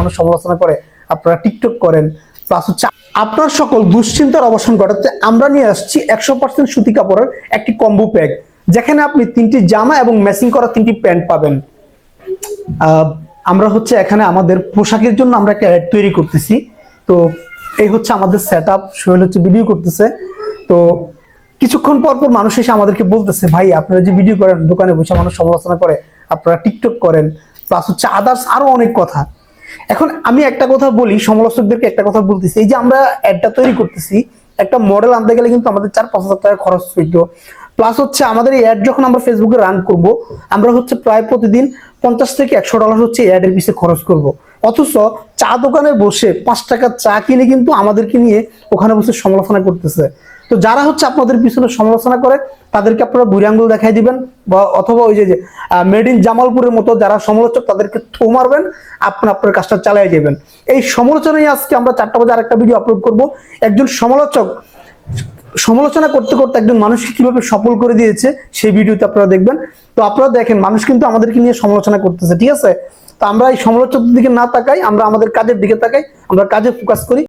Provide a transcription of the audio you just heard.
মানুষ সমালোচনা করে, আপনারা টিকটক করেন প্লাস হচ্ছে আপনার সকল দুশ্চিন্তার অবসান ঘটাতে আমরা নিয়ে আসছি একশো পার্সেন্ট সুতি কাপড়ের একটি কম্বো প্যাক যেখানে আপনি তিনটি জামা এবং ম্যাচিং করা তিনটি প্যান্ট পাবেন। আমরা হচ্ছে এখানে আমাদের পোশাকের জন্য আমরা একটা অ্যাড তৈরি করতেছি। তো এই হচ্ছে আমাদের সেট আপ সোহেল হচ্ছে ভিডিও করতেছে। তো কিছুক্ষণ পর পর মানুষ এসে আমাদেরকে বলতেছে, ভাই, আপনারা যে ভিডিও করেন, দোকানে বসে মানুষ সমালোচনা করে, আপনারা টিকটক করেন প্লাস হচ্ছে আদার্স আরও অনেক কথা। এখন আমি একটা কথা বলি, সমালোচকদেরকে একটা কথা বলতেছি। এই যে আমরা অ্যাডটা তৈরি করতেছি, একটা মডেল আনতে গেলে কিন্তু আমাদের চার পাঁচ হাজার টাকা খরচ হইতো। প্লাস হচ্ছে আমাদের এই অ্যাড যখন আমরা ফেসবুকে রান করব, আমরা হচ্ছে প্রায় প্রতিদিন পঞ্চাশ থেকে একশো ডলার হচ্ছে অ্যাডের পিছিয়ে খরচ করব। অথচ চা দোকানে বসে পাঁচ টাকার চা কিনে কিন্তু আমাদেরকে নিয়ে ওখানে বসে সমালোচনা করতেছে। তো যারা হচ্ছে আপনাদের পিছনে সমালোচনা করে, তাদেরকে আপনারা বুড়ি আঙ্গুল দেখাই দিবেন, বা অথবা ওই যে মেড ইন জামালপুরের মতো যারা সমালোচক, তাদেরকে থো মারবেন, আপনি আপনার কাজটা চালিয়ে যাবেন। এই সমালোচনায় আজকে আমরা চারটা বাজে আরেকটা ভিডিও আপলোড করব। একজন সমালোচক, সমালোচনা করতে করতে একজন মানুষকে কীভাবে সফল করে দিয়েছে, সেই ভিডিওতে আপনারা দেখবেন। তো আপনারা দেখেন, মানুষ কিন্তু আমাদেরকে নিয়ে সমালোচনা করতেছে, ঠিক আছে? তো আমরা এই সমালোচকদের দিকে না তাকাই, আমরা আমাদের কাজের দিকে তাকাই, আমরা কাজে ফোকাস করি।